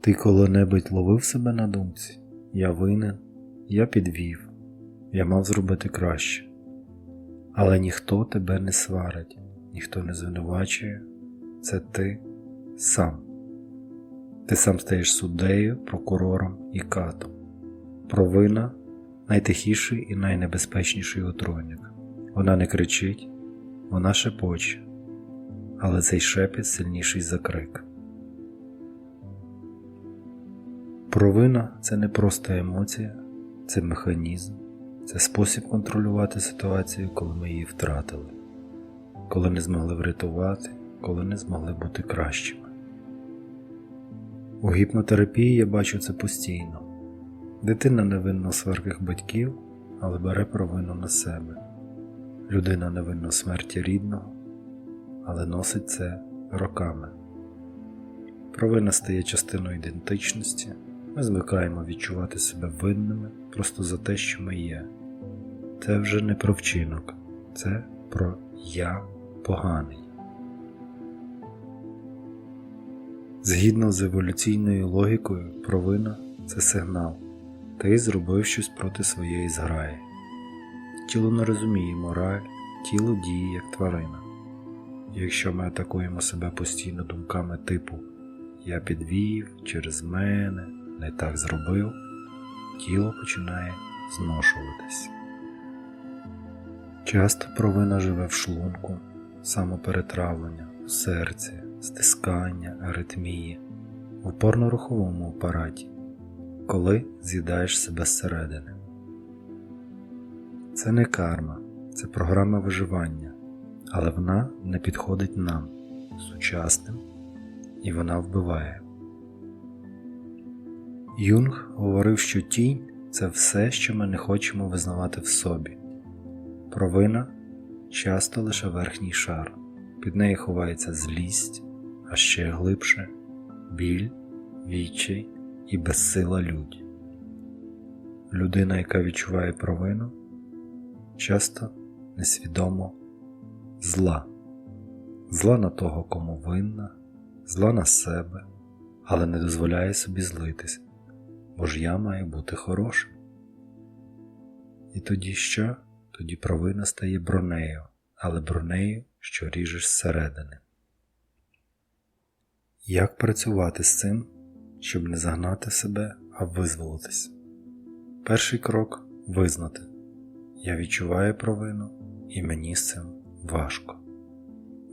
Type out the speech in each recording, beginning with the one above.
Ти коли-небудь ловив себе на думці? Я винен, я підвів, я мав зробити краще. Але ніхто тебе не сварить, ніхто не звинувачує, це ти сам. Ти сам стаєш суддею, прокурором і катом. Провина найтихіший і найнебезпечніший отруйник. Вона не кричить, вона шепоче, але цей шепіт сильніший за крик. Провина це не просто емоція, це механізм, це спосіб контролювати ситуацію, коли ми її втратили, коли не змогли врятувати, коли не змогли бути кращими. У гіпнотерапії я бачу це постійно. Дитина невинно сварких батьків, але бере провину на себе. Людина невинно смерті рідного, але носить це роками. Провина стає частиною ідентичності. Ми звикаємо відчувати себе винними просто за те, що ми є. Це вже не про вчинок, це про я поганий. Згідно з еволюційною логікою, провина це сигнал. Ти зробив щось проти своєї зграї. Тіло не розуміє мораль, тіло діє як тварина. Якщо ми атакуємо себе постійно думками типу Я підвів через мене, не так зробив, тіло починає зношуватись. Часто провина живе в шлунку, самоперетравлення, в серці, стискання, аритмії, в опорно-руховому апараті, коли з'їдаєш себе зсередини. Це не карма, це програма виживання, але вона не підходить нам, сучасним, і вона вбиває. Юнг говорив, що тінь це все, що ми не хочемо визнавати в собі. Провина часто лише верхній шар, під нею ховається злість, а ще глибше біль, відчай і безсила лють. Людина, яка відчуває провину, часто несвідомо зла, зла на того, кому винна, зла на себе, але не дозволяє собі злитись, бо ж я маю бути хорошим. І тоді що? Тоді провина стає бронею, але бронею, що ріжеш зсередини. Як працювати з цим, щоб не загнати себе, а визволитись? Перший крок визнати. Я відчуваю провину, і мені з цим важко.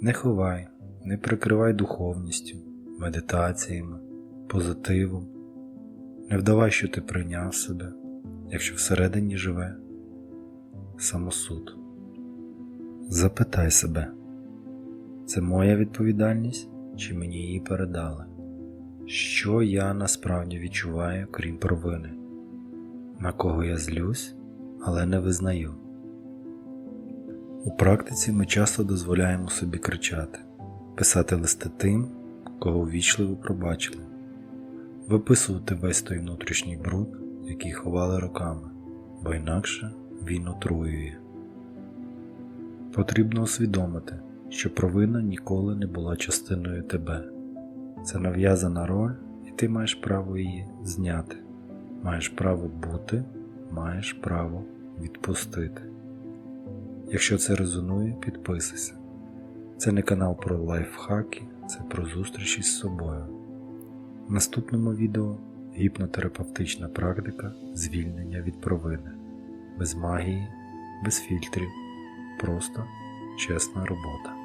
Не ховай, не прикривай духовністю, медитаціями, позитивом, не вдавай, що ти прийняв себе, якщо всередині живе самосуд. Запитай себе, це моя відповідальність чи мені її передали? Що я насправді відчуваю, крім провини, на кого я злюсь, але не визнаю. У практиці ми часто дозволяємо собі кричати, писати листи тим, кого ввічливо пробачили, виписувати весь той внутрішній бруд, який ховали роками, бо інакше він отруює. Потрібно усвідомити, що провина ніколи не була частиною тебе. Це нав'язана роль, і ти маєш право її зняти. Маєш право бути, маєш право відпустити. Якщо це резонує, підписуйся. Це не канал про лайфхаки, це про зустрічі з собою. В наступному відео гіпнотерапевтична практика звільнення від провини. Без магії, без фільтрів, просто чесна робота.